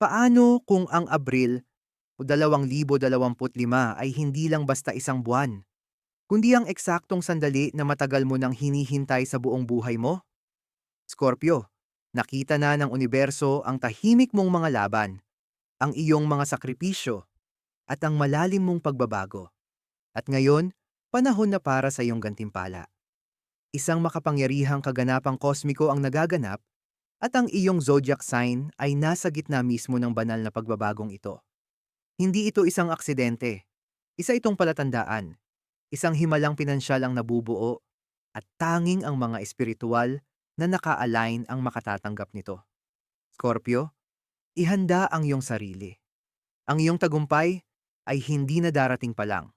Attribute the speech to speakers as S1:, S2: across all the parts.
S1: Paano kung ang Abril o 2025 ay hindi lang basta isang buwan, kundi ang eksaktong sandali na matagal mo nang hinihintay sa buong buhay mo? Scorpio, nakita na ng universo ang tahimik mong mga laban, ang iyong mga sakripisyo, at ang malalim mong pagbabago. At ngayon, panahon na para sa iyong gantimpala. Isang makapangyarihang kaganapang kosmiko ang nagaganap at ang iyong zodiac sign ay nasa gitna mismo ng banal na pagbabagong ito. Hindi ito isang aksidente. Isa itong palatandaan. Isang himalang pinansyal ang nabubuo at tanging ang mga espiritual na naka-align ang makatatanggap nito. Scorpio, ihanda ang iyong sarili. Ang iyong tagumpay ay hindi na darating pa lang.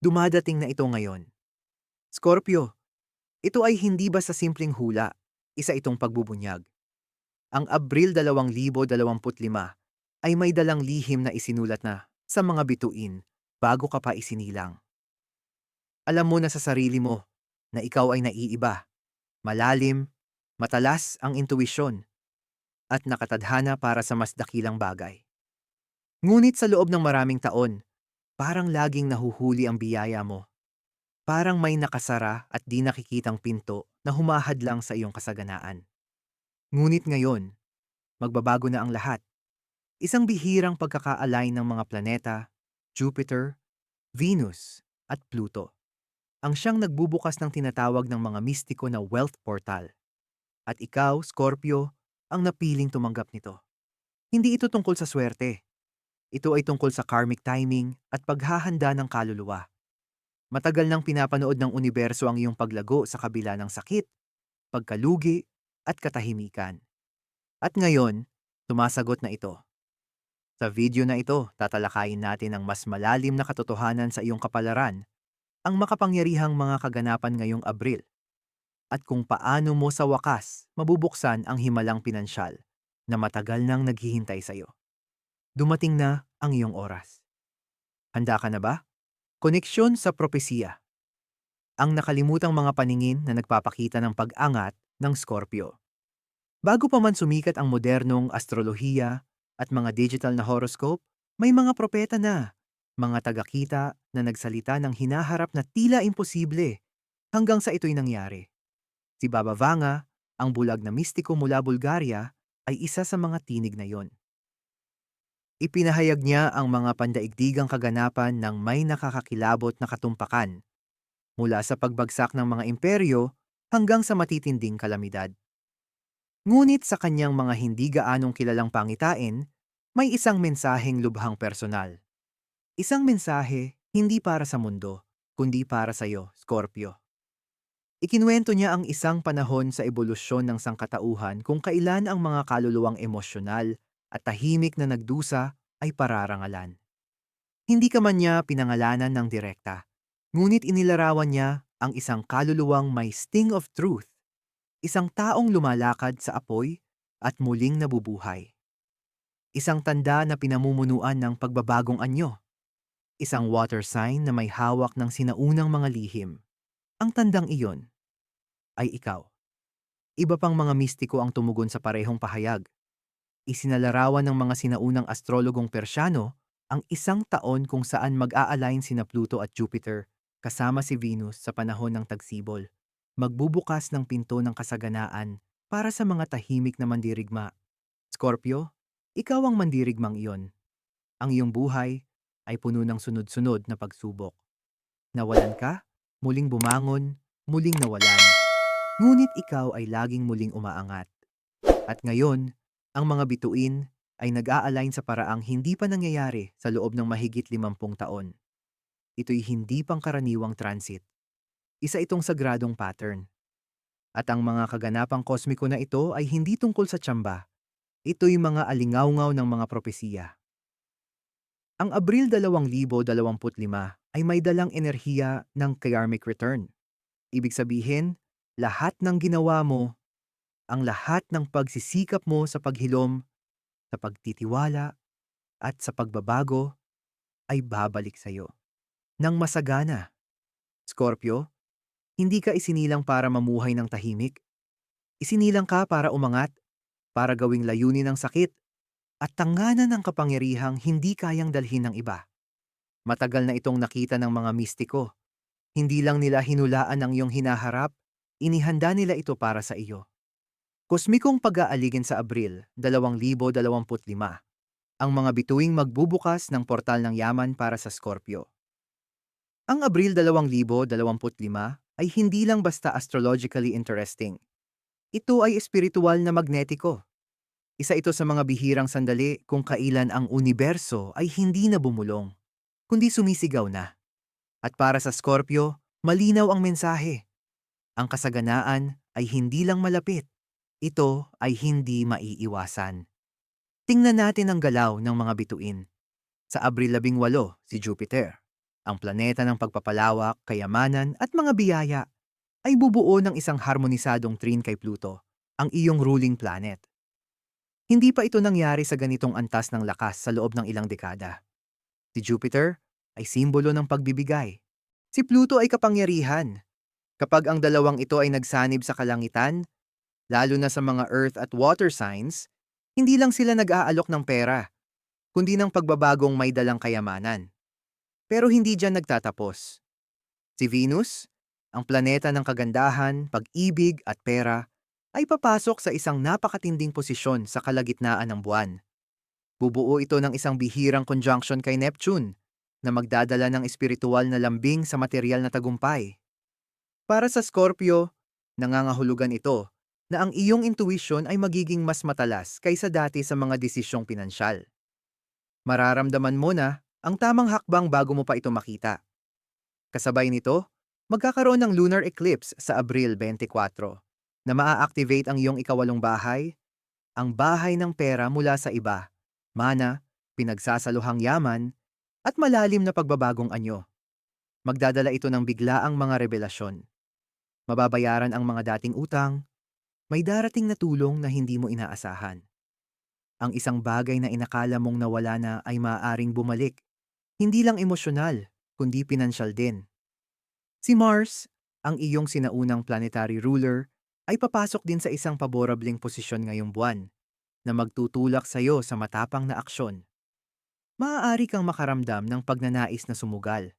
S1: Dumadating na ito ngayon. Scorpio, ito ay hindi basta simpleng hula, isa itong pagbubunyag. Ang Abril 2025 ay may dalang lihim na isinulat na sa mga bituin bago ka pa isinilang. Alam mo na sa sarili mo na ikaw ay naiiba, malalim, matalas ang intuwisyon, at nakatadhana para sa mas dakilang bagay. Ngunit sa loob ng maraming taon, parang laging nahuhuli ang biyaya mo. Parang may nakasara at di nakikitang pinto na humahadlang sa iyong kasaganaan. Ngunit ngayon, magbabago na ang lahat. Isang bihirang pagkaka-align ng mga planeta, Jupiter, Venus, at Pluto. Ang siyang nagbubukas ng tinatawag ng mga mistiko na wealth portal. At ikaw, Scorpio, ang napiling tumanggap nito. Hindi ito tungkol sa swerte. Ito ay tungkol sa karmic timing at paghahanda ng kaluluwa. Matagal nang pinapanood ng universo ang iyong paglago sa kabila ng sakit, pagkalugi, at katahimikan. At ngayon, tumasagot na ito. Sa video na ito, tatalakayin natin ang mas malalim na katotohanan sa iyong kapalaran, ang makapangyarihang mga kaganapan ngayong Abril, at kung paano mo sa wakas mabubuksan ang himalang pinansyal na matagal nang naghihintay sa iyo. Dumating na ang iyong oras. Handa ka na ba? Koneksyon sa propesiya. Ang nakalimutang mga paningin na nagpapakita ng pag-angat ng Scorpio. Bago pa man sumikat ang modernong astrolohiya at mga digital na horoscope, may mga propeta na, mga tagakita na nagsalita ng hinaharap na tila imposible hanggang sa ito'y nangyari. Si Baba Vanga, ang bulag na mistiko mula Bulgaria, ay isa sa mga tinig na yon. Ipinahayag niya ang mga pandaigdigang kaganapan ng may nakakakilabot na katumpakan, mula sa pagbagsak ng mga imperyo hanggang sa matitinding kalamidad. Ngunit sa kanyang mga hindi gaanong kilalang pangitain, may isang mensaheng lubhang personal. Isang mensahe hindi para sa mundo, kundi para sa iyo, Scorpio. Ikinuwento niya ang isang panahon sa ebolusyon ng sangkatauhan kung kailan ang mga kaluluwang emosyonal at tahimik na nagdusa ay pararangalan. Hindi ka man niya pinangalanan ng direkta, ngunit inilarawan niya ang isang kaluluwang may sting of truth Isang taong lumalakad sa apoy at muling nabubuhay. Isang tanda na pinamumunuan ng pagbabagong anyo. Isang water sign na may hawak ng sinaunang mga lihim. Ang tandang iyon ay ikaw. Iba pang mga mistiko ang tumugon sa parehong pahayag. Isinalarawan ng mga sinaunang astrologong Persyano ang isang taon kung saan mag-a-align sina Pluto at Jupiter kasama si Venus sa panahon ng tagsibol magbubukas ng pinto ng kasaganaan para sa mga tahimik na mandirigma. Scorpio, ikaw ang mandirigmang iyon. Ang iyong buhay ay puno ng sunod-sunod na pagsubok. Nawalan ka, muling bumangon, muling nawalan. Ngunit ikaw ay laging muling umaangat. At ngayon, ang mga bituin ay nag-a-align sa paraang hindi pa nangyayari sa loob ng mahigit limampung taon. Ito'y hindi pangkaraniwang transit isa itong sagradong pattern. At ang mga kaganapang kosmiko na ito ay hindi tungkol sa tsamba. Ito'y mga alingawngaw ng mga propesiya. Ang Abril 2025 ay may dalang enerhiya ng karmic return. Ibig sabihin, lahat ng ginawa mo, ang lahat ng pagsisikap mo sa paghilom, sa pagtitiwala, at sa pagbabago ay babalik sa iyo. Nang masagana. Scorpio, hindi ka isinilang para mamuhay ng tahimik. Isinilang ka para umangat, para gawing layunin ng sakit, at tangganan ng kapangyarihang hindi kayang dalhin ng iba. Matagal na itong nakita ng mga mistiko. Hindi lang nila hinulaan ang iyong hinaharap, inihanda nila ito para sa iyo. Kosmikong pag-aaligin sa Abril 2025 ang mga bituing magbubukas ng portal ng yaman para sa Scorpio. Ang Abril 2025 ay hindi lang basta astrologically interesting. Ito ay espiritual na magnetiko. Isa ito sa mga bihirang sandali kung kailan ang universo ay hindi na bumulong, kundi sumisigaw na. At para sa Scorpio, malinaw ang mensahe. Ang kasaganaan ay hindi lang malapit. Ito ay hindi maiiwasan. Tingnan natin ang galaw ng mga bituin. Sa Abril 18, si Jupiter ang planeta ng pagpapalawak, kayamanan at mga biyaya, ay bubuo ng isang harmonisadong trine kay Pluto, ang iyong ruling planet. Hindi pa ito nangyari sa ganitong antas ng lakas sa loob ng ilang dekada. Si Jupiter ay simbolo ng pagbibigay. Si Pluto ay kapangyarihan. Kapag ang dalawang ito ay nagsanib sa kalangitan, lalo na sa mga earth at water signs, hindi lang sila nag-aalok ng pera, kundi ng pagbabagong may dalang kayamanan. Pero hindi dyan nagtatapos. Si Venus, ang planeta ng kagandahan, pag-ibig at pera, ay papasok sa isang napakatinding posisyon sa kalagitnaan ng buwan. Bubuo ito ng isang bihirang conjunction kay Neptune na magdadala ng espiritual na lambing sa material na tagumpay. Para sa Scorpio, nangangahulugan ito na ang iyong intuition ay magiging mas matalas kaysa dati sa mga desisyong pinansyal. Mararamdaman mo na ang tamang hakbang bago mo pa ito makita. Kasabay nito, magkakaroon ng lunar eclipse sa Abril 24 na maa-activate ang iyong ikawalong bahay, ang bahay ng pera mula sa iba, mana, pinagsasaluhang yaman, at malalim na pagbabagong anyo. Magdadala ito ng biglaang mga revelasyon. Mababayaran ang mga dating utang, may darating na tulong na hindi mo inaasahan. Ang isang bagay na inakala mong nawala na ay maaaring bumalik hindi lang emosyonal, kundi pinansyal din. Si Mars, ang iyong sinaunang planetary ruler, ay papasok din sa isang paborableng posisyon ngayong buwan na magtutulak sa iyo sa matapang na aksyon. Maaari kang makaramdam ng pagnanais na sumugal.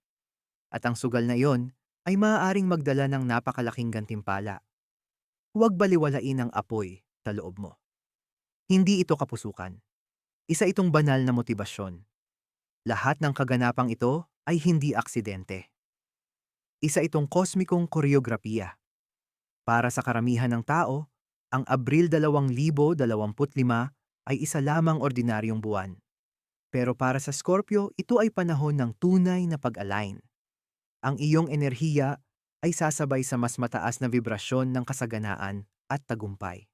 S1: At ang sugal na iyon ay maaaring magdala ng napakalaking gantimpala. Huwag baliwalain ang apoy sa loob mo. Hindi ito kapusukan. Isa itong banal na motibasyon lahat ng kaganapang ito ay hindi aksidente. Isa itong kosmikong koreografiya. Para sa karamihan ng tao, ang Abril 2025 ay isa lamang ordinaryong buwan. Pero para sa Scorpio, ito ay panahon ng tunay na pag-align. Ang iyong enerhiya ay sasabay sa mas mataas na vibrasyon ng kasaganaan at tagumpay.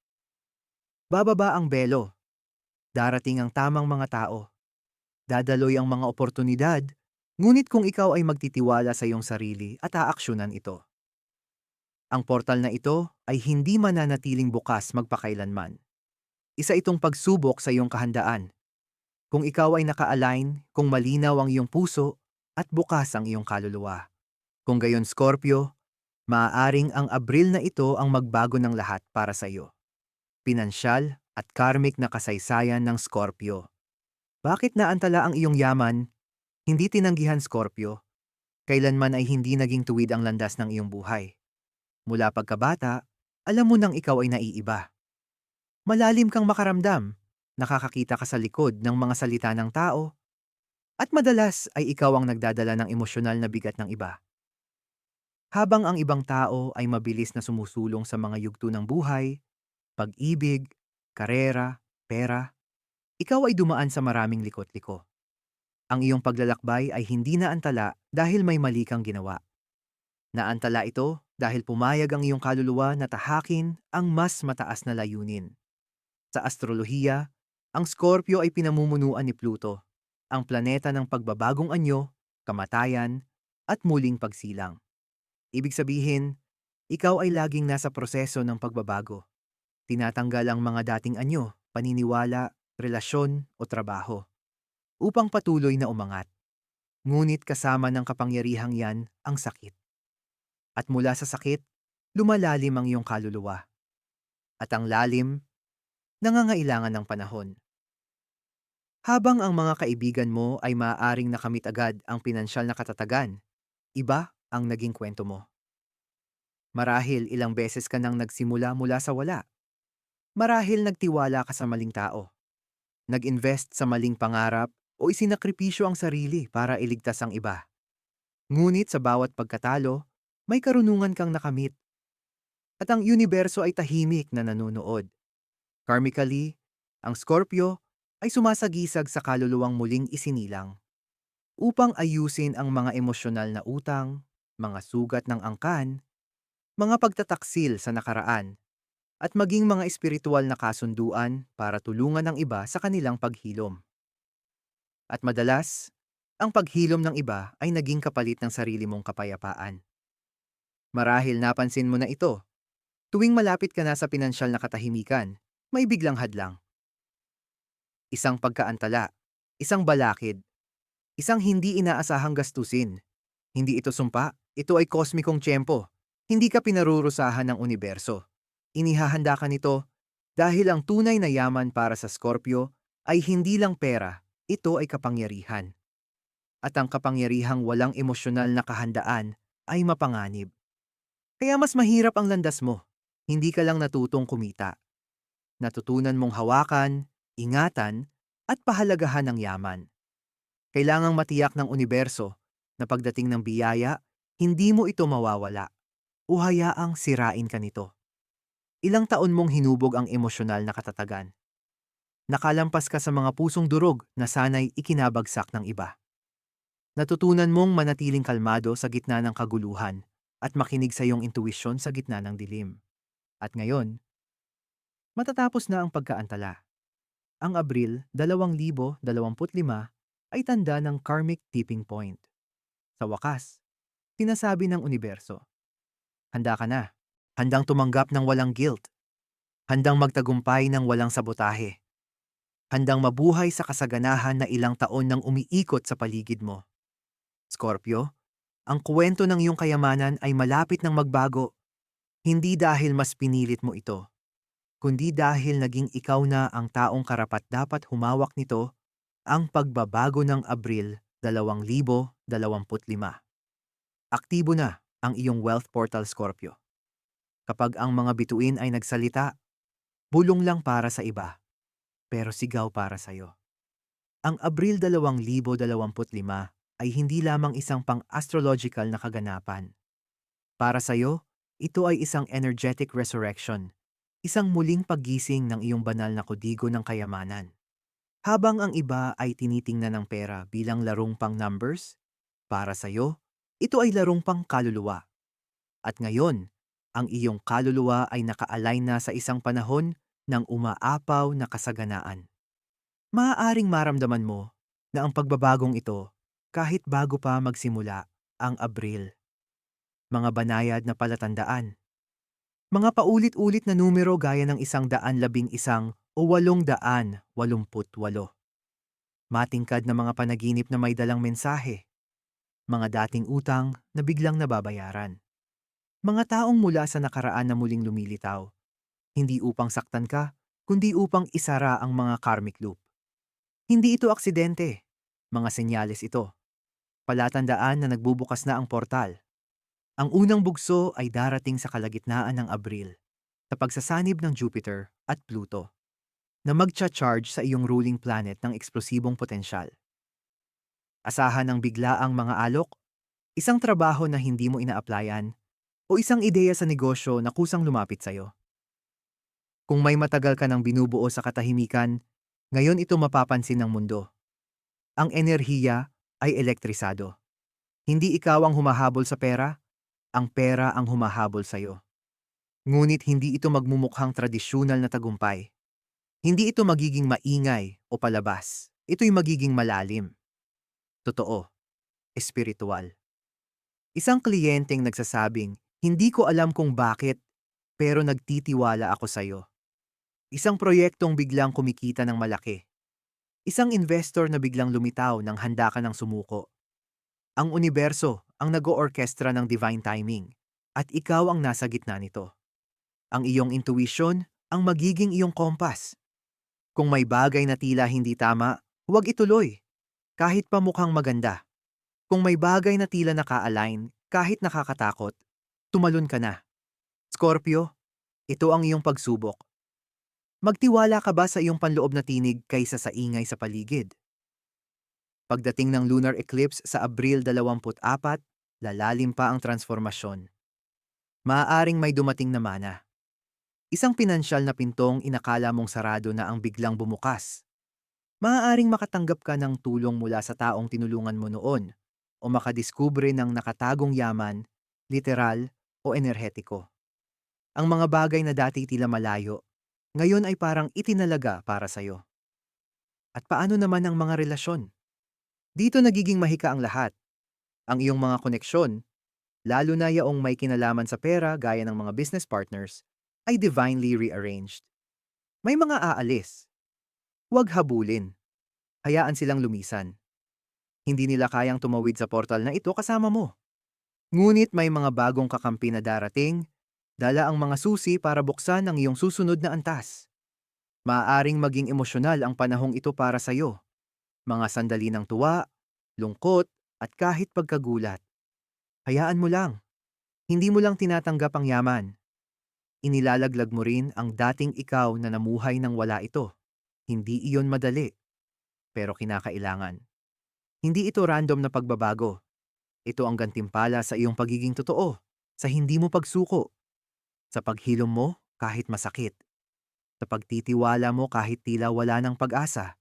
S1: Bababa ang belo. Darating ang tamang mga tao Dadaloy ang mga oportunidad, ngunit kung ikaw ay magtitiwala sa iyong sarili at aaksyonan ito. Ang portal na ito ay hindi mananatiling bukas magpakailanman. Isa itong pagsubok sa iyong kahandaan. Kung ikaw ay naka-align, kung malinaw ang iyong puso, at bukas ang iyong kaluluwa. Kung gayon Scorpio, maaaring ang Abril na ito ang magbago ng lahat para sa iyo. Pinansyal at karmic na kasaysayan ng Scorpio. Bakit naantala ang iyong yaman? Hindi tinanggihan Scorpio. Kailanman ay hindi naging tuwid ang landas ng iyong buhay. Mula pagkabata, alam mo nang ikaw ay naiiba. Malalim kang makaramdam, nakakakita ka sa likod ng mga salita ng tao, at madalas ay ikaw ang nagdadala ng emosyonal na bigat ng iba. Habang ang ibang tao ay mabilis na sumusulong sa mga yugto ng buhay, pag-ibig, karera, pera, ikaw ay dumaan sa maraming likot-liko. Ang iyong paglalakbay ay hindi naantala dahil may mali kang ginawa. Naantala ito dahil pumayag ang iyong kaluluwa na tahakin ang mas mataas na layunin. Sa astrolohiya, ang Scorpio ay pinamumunuan ni Pluto, ang planeta ng pagbabagong anyo, kamatayan, at muling pagsilang. Ibig sabihin, ikaw ay laging nasa proseso ng pagbabago. Tinatanggal ang mga dating anyo, paniniwala, relasyon o trabaho upang patuloy na umangat. Ngunit kasama ng kapangyarihang yan ang sakit. At mula sa sakit, lumalalim ang iyong kaluluwa. At ang lalim, nangangailangan ng panahon. Habang ang mga kaibigan mo ay maaaring nakamit agad ang pinansyal na katatagan, iba ang naging kwento mo. Marahil ilang beses ka nang nagsimula mula sa wala. Marahil nagtiwala ka sa maling tao. Nag-invest sa maling pangarap o isinakripisyo ang sarili para iligtas ang iba. Ngunit sa bawat pagkatalo, may karunungan kang nakamit. At ang universo ay tahimik na nanonood. Karmically, ang Scorpio ay sumasagisag sa kaluluwang muling isinilang. Upang ayusin ang mga emosyonal na utang, mga sugat ng angkan, mga pagtataksil sa nakaraan, at maging mga espiritual na kasunduan para tulungan ng iba sa kanilang paghilom. At madalas, ang paghilom ng iba ay naging kapalit ng sarili mong kapayapaan. Marahil napansin mo na ito. Tuwing malapit ka na sa pinansyal na katahimikan, may biglang hadlang. Isang pagkaantala, isang balakid, isang hindi inaasahang gastusin. Hindi ito sumpa, ito ay kosmikong tiyempo. Hindi ka pinarurusahan ng universo. Inihahanda ka nito dahil ang tunay na yaman para sa Scorpio ay hindi lang pera, ito ay kapangyarihan. At ang kapangyarihang walang emosyonal na kahandaan ay mapanganib. Kaya mas mahirap ang landas mo. Hindi ka lang natutong kumita. Natutunan mong hawakan, ingatan, at pahalagahan ng yaman. Kailangang matiyak ng universo na pagdating ng biyaya, hindi mo ito mawawala o hayaang sirain ka nito. Ilang taon mong hinubog ang emosyonal na katatagan. Nakalampas ka sa mga pusong durog na sanay ikinabagsak ng iba. Natutunan mong manatiling kalmado sa gitna ng kaguluhan at makinig sa iyong intuwisyon sa gitna ng dilim. At ngayon, matatapos na ang pagkaantala. Ang Abril 2025 ay tanda ng karmic tipping point. Sa wakas, sinasabi ng universo, Handa ka na. Handang tumanggap ng walang guilt. Handang magtagumpay ng walang sabotahe. Handang mabuhay sa kasaganahan na ilang taon nang umiikot sa paligid mo. Scorpio, ang kwento ng iyong kayamanan ay malapit ng magbago. Hindi dahil mas pinilit mo ito, kundi dahil naging ikaw na ang taong karapat-dapat humawak nito ang pagbabago ng Abril 2025. Aktibo na ang iyong wealth portal Scorpio. Kapag ang mga bituin ay nagsalita, bulong lang para sa iba, pero sigaw para sa iyo. Ang Abril 2025 ay hindi lamang isang pang-astrological na kaganapan. Para sa iyo, ito ay isang energetic resurrection, isang muling paggising ng iyong banal na kodigo ng kayamanan. Habang ang iba ay tinitingnan ng pera bilang larong pang numbers, para sa iyo, ito ay larong pang kaluluwa. At ngayon, ang iyong kaluluwa ay naka-align na sa isang panahon ng umaapaw na kasaganaan. Maaaring maramdaman mo na ang pagbabagong ito kahit bago pa magsimula ang Abril. Mga banayad na palatandaan. Mga paulit-ulit na numero gaya ng isang daan labing isang o walong daan walumput walo. Matingkad na mga panaginip na may dalang mensahe mga dating utang na biglang nababayaran. Mga taong mula sa nakaraan na muling lumilitaw, hindi upang saktan ka, kundi upang isara ang mga karmic loop. Hindi ito aksidente, mga senyales ito. Palatandaan na nagbubukas na ang portal. Ang unang bugso ay darating sa kalagitnaan ng Abril, sa pagsasanib ng Jupiter at Pluto, na magcha-charge sa iyong ruling planet ng eksplosibong potensyal. Asahan ng biglaang mga alok, isang trabaho na hindi mo ina-applyan, o isang ideya sa negosyo na kusang lumapit sa'yo. Kung may matagal ka nang binubuo sa katahimikan, ngayon ito mapapansin ng mundo. Ang enerhiya ay elektrisado. Hindi ikaw ang humahabol sa pera, ang pera ang humahabol sa'yo. Ngunit hindi ito magmumukhang tradisyonal na tagumpay. Hindi ito magiging maingay o palabas. Ito'y magiging malalim. Totoo. Espiritual. Isang kliyenteng nagsasabing, hindi ko alam kung bakit, pero nagtitiwala ako sa iyo. Isang proyektong biglang kumikita ng malaki. Isang investor na biglang lumitaw nang handa ka ng sumuko. Ang universo ang nag-oorkestra ng divine timing at ikaw ang nasa gitna nito. Ang iyong intuition ang magiging iyong kompas. Kung may bagay na tila hindi tama, huwag ituloy. Kahit pa mukhang maganda. Kung may bagay na tila naka-align, kahit nakakatakot, tumalon ka na. Scorpio, ito ang iyong pagsubok. Magtiwala ka ba sa iyong panloob na tinig kaysa sa ingay sa paligid? Pagdating ng lunar eclipse sa Abril 24, lalalim pa ang transformasyon. Maaaring may dumating na mana. Isang pinansyal na pintong inakala mong sarado na ang biglang bumukas. Maaaring makatanggap ka ng tulong mula sa taong tinulungan mo noon o makadiskubre ng nakatagong yaman, literal o enerhetiko. Ang mga bagay na dati tila malayo, ngayon ay parang itinalaga para sa'yo. At paano naman ang mga relasyon? Dito nagiging mahika ang lahat. Ang iyong mga koneksyon, lalo na yaong may kinalaman sa pera gaya ng mga business partners, ay divinely rearranged. May mga aalis. Huwag habulin. Hayaan silang lumisan. Hindi nila kayang tumawid sa portal na ito kasama mo. Ngunit may mga bagong kakampi na darating, dala ang mga susi para buksan ang iyong susunod na antas. Maaaring maging emosyonal ang panahong ito para sa iyo mga sandali ng tuwa, lungkot, at kahit pagkagulat. Hayaan mo lang. Hindi mo lang tinatanggap ang yaman. Inilalaglag mo rin ang dating ikaw na namuhay ng wala ito. Hindi iyon madali. Pero kinakailangan. Hindi ito random na pagbabago. Ito ang gantimpala sa iyong pagiging totoo, sa hindi mo pagsuko, sa paghilom mo kahit masakit, sa pagtitiwala mo kahit tila wala ng pag-asa.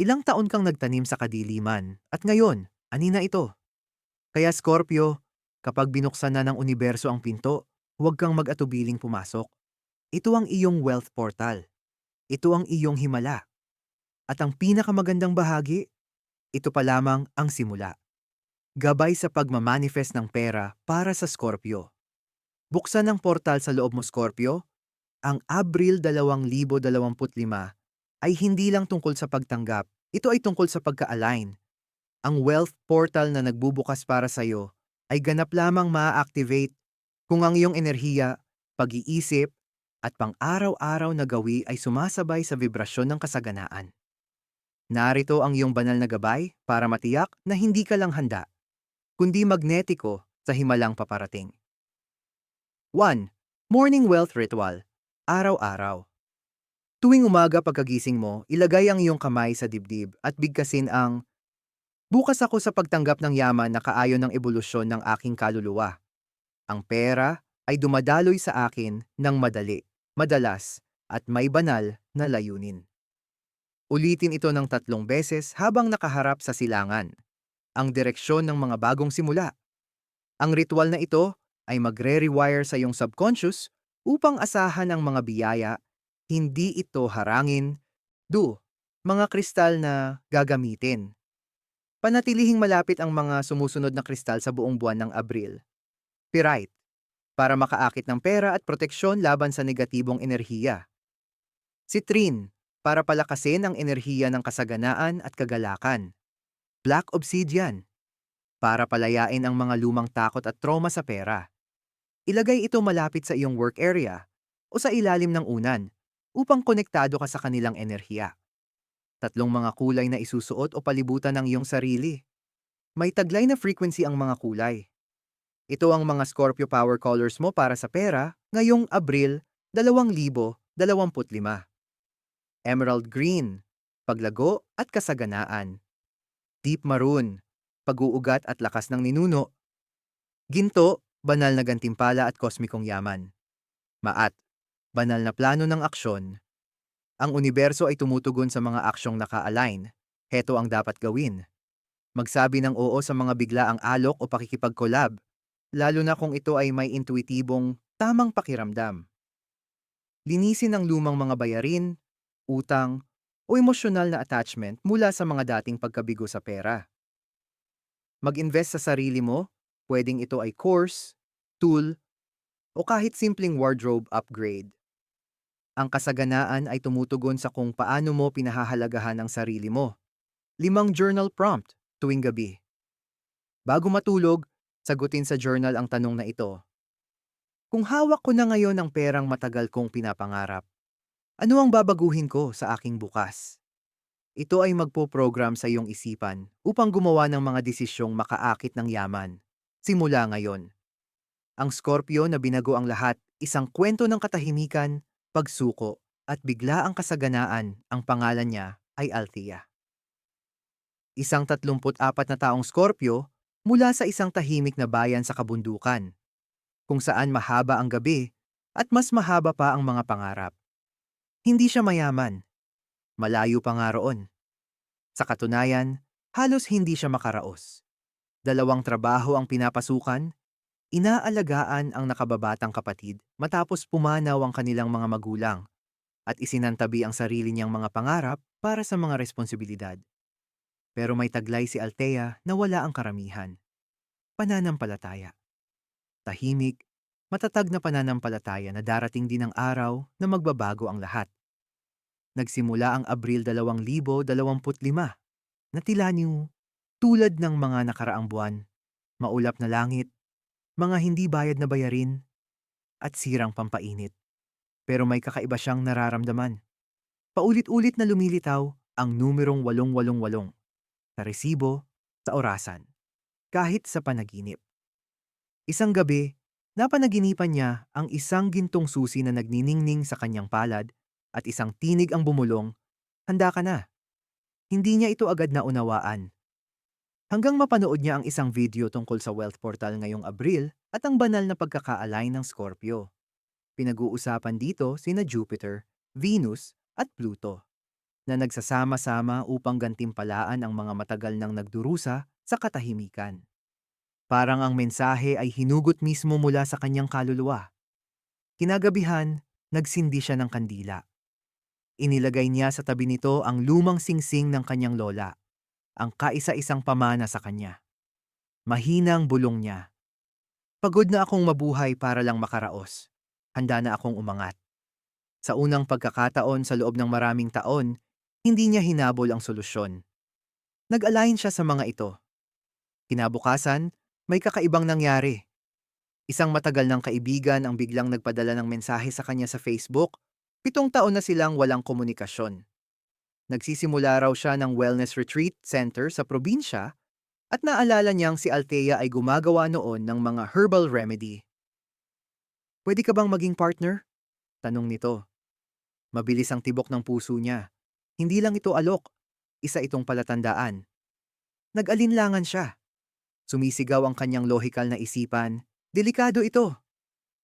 S1: Ilang taon kang nagtanim sa kadiliman at ngayon, anina ito. Kaya Scorpio, kapag binuksan na ng universo ang pinto, huwag kang mag-atubiling pumasok. Ito ang iyong wealth portal. Ito ang iyong himala. At ang pinakamagandang bahagi, ito pa lamang ang simula. Gabay sa pagmamanifest ng pera para sa Scorpio. Buksan ang portal sa loob mo Scorpio, ang Abril 2025 ay hindi lang tungkol sa pagtanggap, ito ay tungkol sa pagka-align. Ang wealth portal na nagbubukas para sa iyo ay ganap lamang ma-activate kung ang iyong enerhiya, pag-iisip, at pang-araw-araw na gawi ay sumasabay sa vibrasyon ng kasaganaan. Narito ang iyong banal na gabay para matiyak na hindi ka lang handa, kundi magnetiko sa himalang paparating. 1. Morning Wealth Ritual Araw-araw Tuwing umaga pagkagising mo, ilagay ang iyong kamay sa dibdib at bigkasin ang Bukas ako sa pagtanggap ng yaman na kaayon ng ebolusyon ng aking kaluluwa. Ang pera ay dumadaloy sa akin ng madali, madalas, at may banal na layunin. Ulitin ito ng tatlong beses habang nakaharap sa silangan. Ang direksyon ng mga bagong simula. Ang ritual na ito ay magre-rewire sa iyong subconscious upang asahan ang mga biyaya hindi ito harangin. Do, mga kristal na gagamitin. Panatilihing malapit ang mga sumusunod na kristal sa buong buwan ng Abril. Pyrite, para makaakit ng pera at proteksyon laban sa negatibong enerhiya. Citrine, para palakasin ang enerhiya ng kasaganaan at kagalakan. Black Obsidian, para palayain ang mga lumang takot at trauma sa pera. Ilagay ito malapit sa iyong work area o sa ilalim ng unan upang konektado ka sa kanilang enerhiya. Tatlong mga kulay na isusuot o palibutan ng iyong sarili. May taglay na frequency ang mga kulay. Ito ang mga Scorpio Power Colors mo para sa pera ngayong Abril 2025. Emerald Green, paglago at kasaganaan. Deep Maroon, pag-uugat at lakas ng ninuno. Ginto, banal na gantimpala at kosmikong yaman. Maat, banal na plano ng aksyon, ang universo ay tumutugon sa mga aksyong naka-align. Heto ang dapat gawin. Magsabi ng oo sa mga biglaang alok o pakikipag-collab, lalo na kung ito ay may intuitibong tamang pakiramdam. Linisin ang lumang mga bayarin, utang, o emosyonal na attachment mula sa mga dating pagkabigo sa pera. Mag-invest sa sarili mo, pwedeng ito ay course, tool, o kahit simpleng wardrobe upgrade. Ang kasaganaan ay tumutugon sa kung paano mo pinahahalagahan ang sarili mo. Limang journal prompt tuwing gabi. Bago matulog, sagutin sa journal ang tanong na ito. Kung hawak ko na ngayon ang perang matagal kong pinapangarap, ano ang babaguhin ko sa aking bukas? Ito ay magpo-program sa iyong isipan upang gumawa ng mga desisyong makaakit ng yaman. Simula ngayon. Ang Scorpio na binago ang lahat, isang kwento ng katahimikan, pagsuko, at bigla ang kasaganaan, ang pangalan niya ay Althea. Isang 34 na taong Scorpio mula sa isang tahimik na bayan sa kabundukan, kung saan mahaba ang gabi at mas mahaba pa ang mga pangarap. Hindi siya mayaman. Malayo pa nga roon. Sa katunayan, halos hindi siya makaraos. Dalawang trabaho ang pinapasukan, inaalagaan ang nakababatang kapatid matapos pumanaw ang kanilang mga magulang at isinantabi ang sarili niyang mga pangarap para sa mga responsibilidad. Pero may taglay si Althea na wala ang karamihan. Pananampalataya. Tahimik, matatag na pananampalataya na darating din ang araw na magbabago ang lahat. Nagsimula ang Abril 2025 na tila niyo tulad ng mga nakaraang buwan, maulap na langit, mga hindi bayad na bayarin, at sirang pampainit. Pero may kakaiba siyang nararamdaman. Paulit-ulit na lumilitaw ang numerong 888 sa resibo, sa orasan, kahit sa panaginip. Isang gabi, napanaginipan niya ang isang gintong susi na nagniningning sa kanyang palad at isang tinig ang bumulong, handa ka na. Hindi niya ito agad na unawaan. Hanggang mapanood niya ang isang video tungkol sa wealth portal ngayong Abril at ang banal na pagkakaalay ng Scorpio. Pinag-uusapan dito sina Jupiter, Venus at Pluto na nagsasama-sama upang gantimpalaan ang mga matagal nang nagdurusa sa katahimikan. Parang ang mensahe ay hinugot mismo mula sa kanyang kaluluwa. Kinagabihan, nagsindi siya ng kandila. Inilagay niya sa tabi nito ang lumang singsing ng kanyang lola, ang kaisa-isang pamana sa kanya. Mahina ang bulong niya. Pagod na akong mabuhay para lang makaraos. Handa na akong umangat. Sa unang pagkakataon sa loob ng maraming taon, hindi niya hinabol ang solusyon. Nag-align siya sa mga ito. Kinabukasan, may kakaibang nangyari. Isang matagal ng kaibigan ang biglang nagpadala ng mensahe sa kanya sa Facebook, pitong taon na silang walang komunikasyon. Nagsisimula raw siya ng wellness retreat center sa probinsya at naalala niyang si Althea ay gumagawa noon ng mga herbal remedy. Pwede ka bang maging partner? Tanong nito. Mabilis ang tibok ng puso niya. Hindi lang ito alok, isa itong palatandaan. Nag-alinlangan siya. Sumisigaw ang kanyang lohikal na isipan, delikado ito.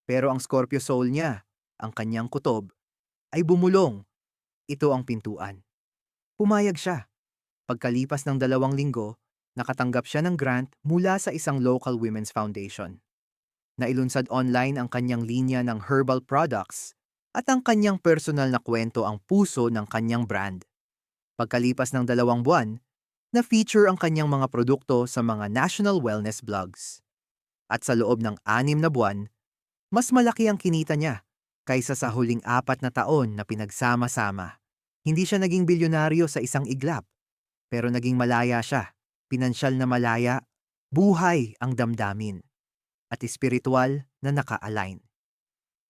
S1: Pero ang Scorpio soul niya, ang kanyang kutob, ay bumulong. Ito ang pintuan. Pumayag siya. Pagkalipas ng dalawang linggo, nakatanggap siya ng grant mula sa isang local women's foundation. Nailunsad online ang kanyang linya ng herbal products at ang kanyang personal na kwento ang puso ng kanyang brand. Pagkalipas ng dalawang buwan, na-feature ang kanyang mga produkto sa mga national wellness blogs. At sa loob ng anim na buwan, mas malaki ang kinita niya kaysa sa huling apat na taon na pinagsama-sama. Hindi siya naging bilyonaryo sa isang iglap, pero naging malaya siya, pinansyal na malaya, buhay ang damdamin, at espiritual na naka-align.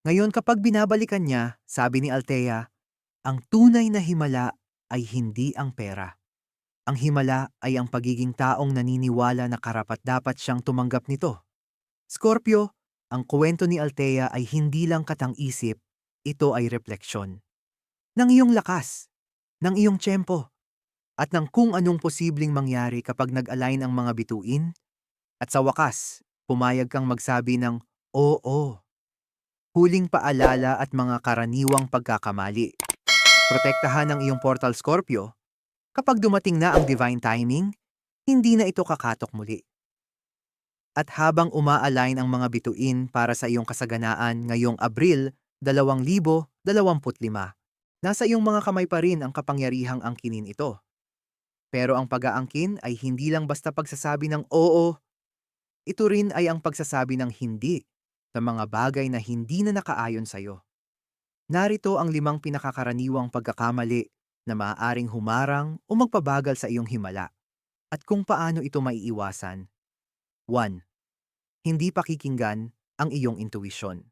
S1: Ngayon kapag binabalikan niya, sabi ni Althea, ang tunay na himala ay hindi ang pera. Ang himala ay ang pagiging taong naniniwala na karapat-dapat siyang tumanggap nito. Scorpio, ang kwento ni Althea ay hindi lang katang-isip, ito ay refleksyon. Ng iyong lakas, ng iyong tiyempo, at ng kung anong posibleng mangyari kapag nag-align ang mga bituin, at sa wakas, pumayag kang magsabi ng oo huling paalala at mga karaniwang pagkakamali. Protektahan ang iyong portal Scorpio. Kapag dumating na ang divine timing, hindi na ito kakatok muli. At habang umaalign ang mga bituin para sa iyong kasaganaan ngayong Abril 2025, nasa iyong mga kamay pa rin ang kapangyarihang angkinin ito. Pero ang pag-aangkin ay hindi lang basta pagsasabi ng oo. Ito rin ay ang pagsasabi ng hindi sa mga bagay na hindi na nakaayon sa iyo. Narito ang limang pinakakaraniwang pagkakamali na maaaring humarang o magpabagal sa iyong himala at kung paano ito maiiwasan. 1. Hindi pakikinggan ang iyong intuition.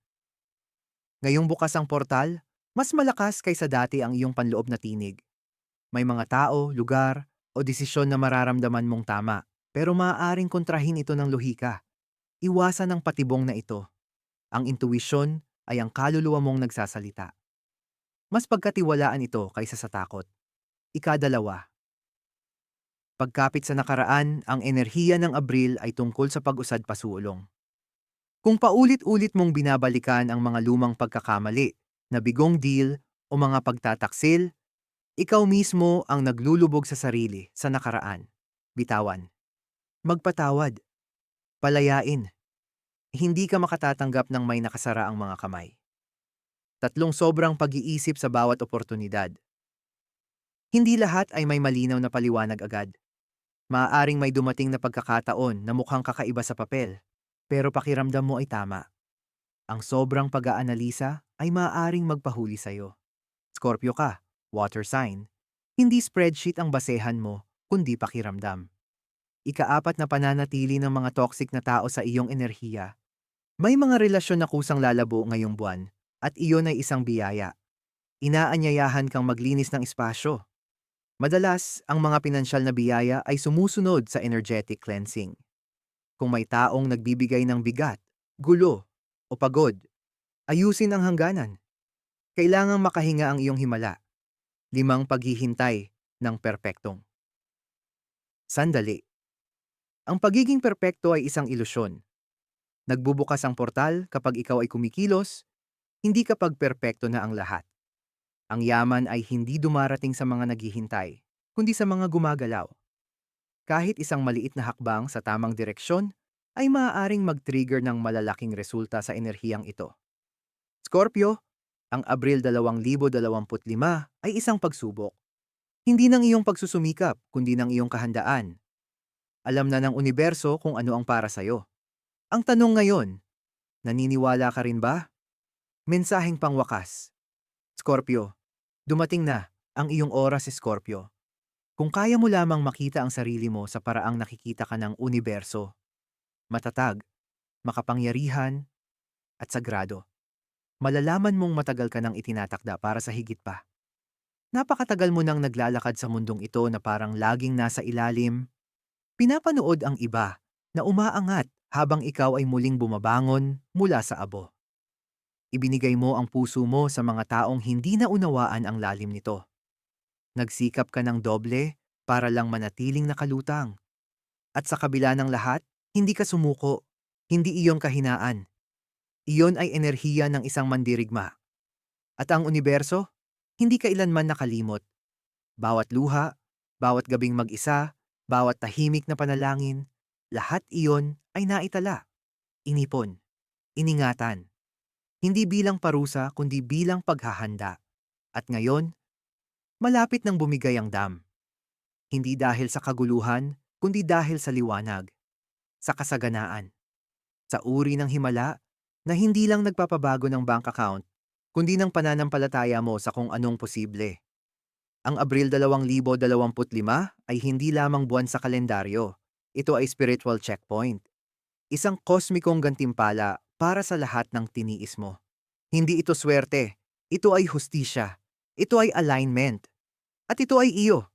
S1: Ngayong bukas ang portal, mas malakas kaysa dati ang iyong panloob na tinig. May mga tao, lugar, o desisyon na mararamdaman mong tama, pero maaaring kontrahin ito ng lohika. Iwasan ang patibong na ito. Ang intuwisyon ay ang kaluluwa mong nagsasalita. Mas pagkatiwalaan ito kaysa sa takot. Ikadalawa. Pagkapit sa nakaraan, ang enerhiya ng Abril ay tungkol sa pag-usad pasulong. Kung paulit-ulit mong binabalikan ang mga lumang pagkakamali, nabigong deal o mga pagtataksil, ikaw mismo ang naglulubog sa sarili sa nakaraan. Bitawan. Magpatawad. Palayain. Hindi ka makatatanggap ng may nakasara ang mga kamay. Tatlong sobrang pag-iisip sa bawat oportunidad. Hindi lahat ay may malinaw na paliwanag agad. Maaaring may dumating na pagkakataon na mukhang kakaiba sa papel, pero pakiramdam mo ay tama. Ang sobrang pag-aanalisa ay maaaring magpahuli sa'yo. Scorpio ka, water sign. Hindi spreadsheet ang basehan mo, kundi pakiramdam. Ikaapat na pananatili ng mga toxic na tao sa iyong enerhiya. May mga relasyon na kusang lalabo ngayong buwan, at iyon ay isang biyaya. Inaanyayahan kang maglinis ng espasyo. Madalas, ang mga pinansyal na biyaya ay sumusunod sa energetic cleansing. Kung may taong nagbibigay ng bigat, gulo, o pagod, ayusin ang hangganan. Kailangang makahinga ang iyong himala. Limang paghihintay ng perpektong. Sandali. Ang pagiging perpekto ay isang ilusyon. Nagbubukas ang portal kapag ikaw ay kumikilos, hindi kapag perpekto na ang lahat. Ang yaman ay hindi dumarating sa mga naghihintay, kundi sa mga gumagalaw. Kahit isang maliit na hakbang sa tamang direksyon ay maaaring mag-trigger ng malalaking resulta sa enerhiyang ito. Scorpio, ang Abril 2025 ay isang pagsubok. Hindi ng iyong pagsusumikap, kundi ng iyong kahandaan. Alam na ng universo kung ano ang para sa'yo. Ang tanong ngayon, naniniwala ka rin ba? Mensaheng pangwakas. Scorpio, dumating na ang iyong oras, Scorpio. Kung kaya mo lamang makita ang sarili mo sa paraang nakikita ka ng universo, matatag, makapangyarihan, at sagrado, malalaman mong matagal ka nang itinatakda para sa higit pa. Napakatagal mo nang naglalakad sa mundong ito na parang laging nasa ilalim. Pinapanood ang iba na umaangat habang ikaw ay muling bumabangon mula sa abo. Ibinigay mo ang puso mo sa mga taong hindi na unawaan ang lalim nito. Nagsikap ka ng doble para lang manatiling nakalutang. At sa kabila ng lahat, hindi ka sumuko, hindi iyong kahinaan. Iyon ay enerhiya ng isang mandirigma. At ang universo, hindi kailanman nakalimot. Bawat luha, bawat gabing mag-isa, bawat tahimik na panalangin, lahat iyon ay naitala, inipon, iningatan. Hindi bilang parusa kundi bilang paghahanda. At ngayon, malapit nang bumigay ang dam. Hindi dahil sa kaguluhan, kundi dahil sa liwanag, sa kasaganaan, sa uri ng himala na hindi lang nagpapabago ng bank account, kundi ng pananampalataya mo sa kung anong posible. Ang Abril 2025 ay hindi lamang buwan sa kalendaryo. Ito ay spiritual checkpoint. Isang kosmikong gantimpala para sa lahat ng tiniis mo. Hindi ito swerte. Ito ay hustisya. Ito ay alignment. At ito ay iyo.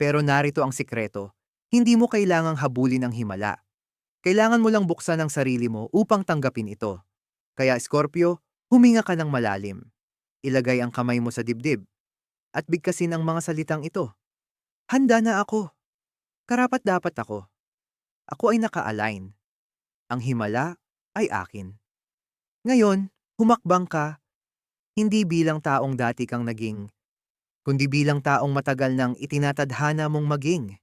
S1: Pero narito ang sikreto. Hindi mo kailangang habulin ang himala. Kailangan mo lang buksan ang sarili mo upang tanggapin ito. Kaya Scorpio, huminga ka ng malalim. Ilagay ang kamay mo sa dibdib. At bigkasin ang mga salitang ito. Handa na ako. Karapat dapat ako. Ako ay naka-align. Ang himala ay akin. Ngayon, humakbang ka, hindi bilang taong dati kang naging kundi bilang taong matagal nang itinatadhana mong maging.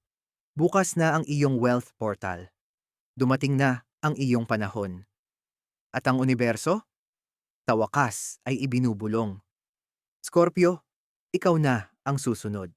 S1: Bukas na ang iyong wealth portal. Dumating na ang iyong panahon. At ang universo? Sa wakas ay ibinubulong. Scorpio, ikaw na ang susunod.